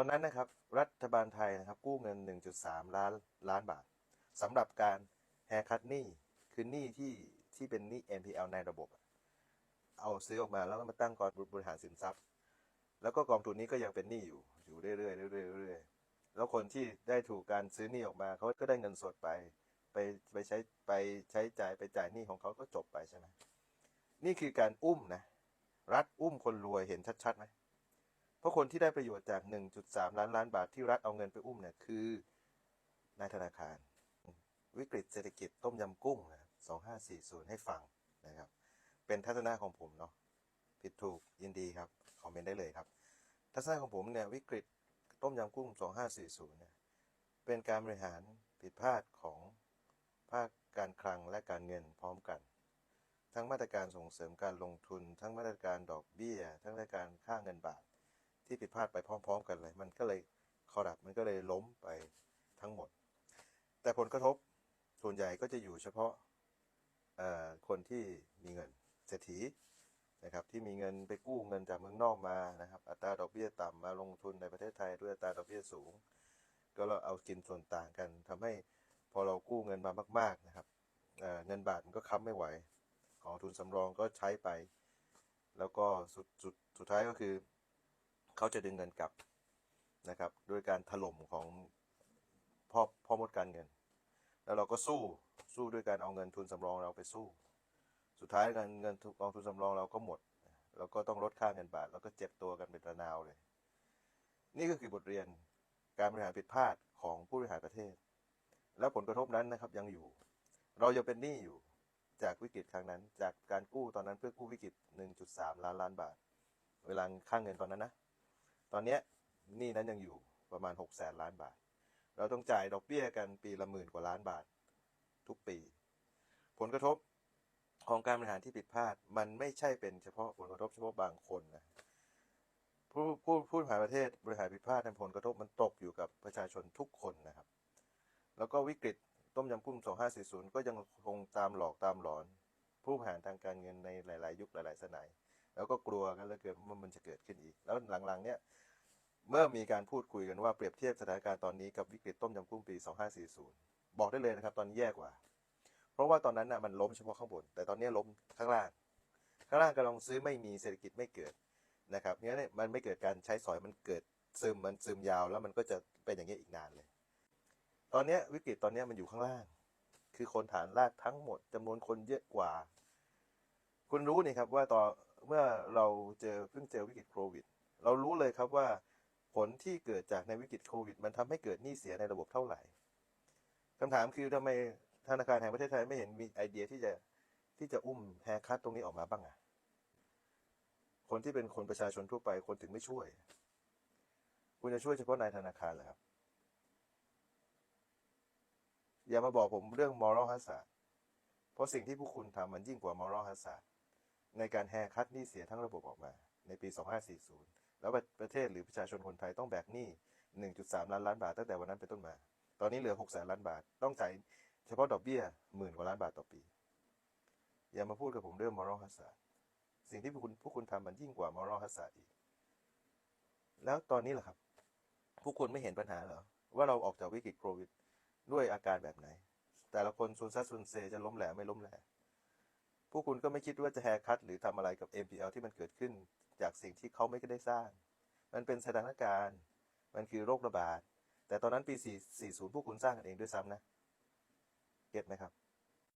อนนั้นนะครับรัฐบาลไทยนะครับกู้เงิน 1.3 ล้านล้านบาทสำหรับการแฮคัดหนี้คือหนี้ที่ที่เป็นหนี้ NPL ในระบบ เอาซื้อออกมาแล้วมาตั้งกองบริหารสินทรัพย์ แล้วก็กองทุนนี้ก็ยังเป็นหนี้อยู่อยู่เรื่อยๆเรื่อยๆเรื่อยๆแล้วคนที่ได้ถูกการซื้อหนี้ออกมาเขาก็ได้เงินสดไป ไปไปใช้ไปใช้จ่ายไปจ่ายหนี้ของเขาก็จบไปใช่ไหมนี่คือการอุ้มนะรัฐอุ้มคนรวยเห็นชัดๆไหม เพราะคนที่ได้ประโยชน์จาก 1.3 ล้านล้านบาทที่รัฐเอาเงินไปอุ้มเนี่ยคือนายธนาคาร วิกฤตเศรษฐกิจต้มยำกุ้งนะ2540 ให้ฟังนะครับ เป็นทัศนะของผมเนาะผิดถูกยินดีครับ คอมเมนต์ได้เลยครับ ทัศนะของผมเนี่ยวิกฤตต้มยำกุ้ง 2540 เนี่ยเป็นการบริหารผิดพลาดของภาคการคลังและการเงินพร้อมกัน ทั้งมาตรการส่งเสริมการลงทุน ทั้งมาตรการดอกเบี้ย ทั้งมาตรการค่าเงินบาท ที่ผิดพลาดไปพร้อม ๆ กันเลย มันก็เลยคอรัปมันก็เลยล้มไปทั้งหมด แต่ผลกระทบส่วนใหญ่ก็จะอยู่เฉพาะคนที่มีเงินเศรษฐีนะครับที่มีเงินไปกู้เงินจากเมืองนอกมานะครับ อัตราดอกเบี้ยต่ำมาลงทุนในประเทศไทยด้วยอัตราดอกเบี้ยสูง ก็เราเอากินส่วนต่างกันทำให้พอเรากู้เงินมามาก ๆนะครับเเงินบาทมันก็ค้ำไม่ไหว ของทุนสำรองก็ใช้ไป แล้วก็สุดสุดสุดท้ายก็คือ เขาจะดึงเงินกลับนะครับด้วยการถล่มของพ่อพ่อมดการเงิน แล้วเราก็สู้สู้ด้วยการเอาเงินทุนสำรองเราไปสู้ สุดท้ายเงินเงินกองทุนสำรองเราก็หมดเราก็ต้องลดค่าเงินบาท แล้วก็เจ็บตัวกันเป็นระนาวเลย นี่ก็คือบทเรียนการบริหารผิดพลาดของผู้บริหารประเทศ แล้วผลกระทบนั้นนะครับยังอยู่ เรายังเป็นหนี้อยู่จากวิกฤตครั้งนั้น จากการกู้ตอนนั้นเพื่อกู้วิกฤต 1.3 ล้านล้านบาท เวลาค่าเงินตอนนั้นนะ ตอนเนี้ยหนี้นั้นยังอยู่ประมาณ6แสนล้านบาท เราต้องจ่ายดอกเบี้ยกันปีละหมื่นกว่าล้านบาททุกปี ผลกระทบของการบริหารที่ผิดพลาด มันไม่ใช่เป็นเฉพาะผลกระทบเฉพาะบางคนนะผู้ผู้ผู้บริหารประเทศบริหารผิดพลาดในผลกระทบมันตกอยู่กับประชาชนทุกคนนะครับ แล้วก็วิกฤตต้มยำกุ้ง2540 ก็ยังคงตามหลอกตามหลอน ผู้บริหารทางการเงินในหลาย ๆ ยุคหลาย ๆ สมัย แล้วก็กลัวกันเหลือเกินว่ามันจะเกิดขึ้นอีก แล้วหลังๆ เนี่ยเมื่อมีการพูดคุยกันว่าเปรียบเทียบสถานการณ์ตอนนี้กับวิกฤตต้มยำกุ้งปี 2540 บอกได้เลยนะครับ ตอนนี้แย่กว่า เพราะว่าตอนนั้นน่ะมันล้มเฉพาะข้างบน แต่ตอนนี้ล้มข้างล่าง ข้างล่างกำลังซื้อไม่มีเศรษฐกิจไม่เกิดนะครับเนี่ยมันไม่เกิดการใช้สอยมันเกิดซึมมันซึมยาวแล้วมันก็จะเป็นอย่างนี้ยอีกนานเลย ตอนเนี้ยวิกฤตตอนเนี้ยมันอยู่ข้างล่าง คือคนฐานรากทั้งหมดจำนวนคนเยอะกว่า คุณรู้นี่ครับว่าตอน เมื่อเราเจอเพิ่งเจอวิกฤตโควิด เรารู้เลยครับว่าผลที่เกิดจากในวิกฤตโควิด มันทำให้เกิดหนี้เสียในระบบเท่าไหร่คำถามคือทำไมธนาคารแห่งประเทศไทยไม่เห็นมีไอเดียที่จะที่จะอุ้มแฮคัตตรงนี้ออกมาบ้างอะคนที่เป็นคนประชาชนทั่วไปคนถึงไม่ช่วย คุณจะช่วยเฉพาะนายธนาคารเหรอครับ อย่ามาบอกผมเรื่อง moral hazard เพราะสิ่งที่พวกคุณทำมันยิ่งกว่า moral hazard ในการแฮร์คัตหนี้เสียทั้งระบบออกมาในปี 2540 แล้วประเทศหรือประชาชนคนไทยต้องแบกหนี้ 1.3 ล้านล้านบาทตั้งแต่วันนั้นเป็นต้นมา ตอนนี้เหลือ 6 แสนล้านบาท ต้องจ่ายเฉพาะดอกเบี้ยหมื่นกว่าล้านบาทต่อปี อย่ามาพูดกับผมเรื่อง moral hazard สิ่งที่พวกคุณพวกคุณทำมันยิ่งกว่า moral hazard อีก แล้วตอนนี้ล่ะครับ พวกคุณไม่เห็นปัญหาเหรอ ว่าเราออกจากวิกฤตโควิด ด้วยอาการแบบไหน แต่ละคนซุนซัดซุนเซจะล้มแหลไม่ล้มแหล ผู้คุณก็ไม่คิดว่าจะแฮร์คัตหรือทำอะไรกับ MPL ที่มันเกิดขึ้น จากสิ่งที่เขาไม่ได้สร้าง มันเป็นสถานการณ์ มันคือโรคระบาด แต่ตอนนั้นปี440ผู้คุณสร้างกันเองด้วยซ้ำนะ เก็ตไหมครับ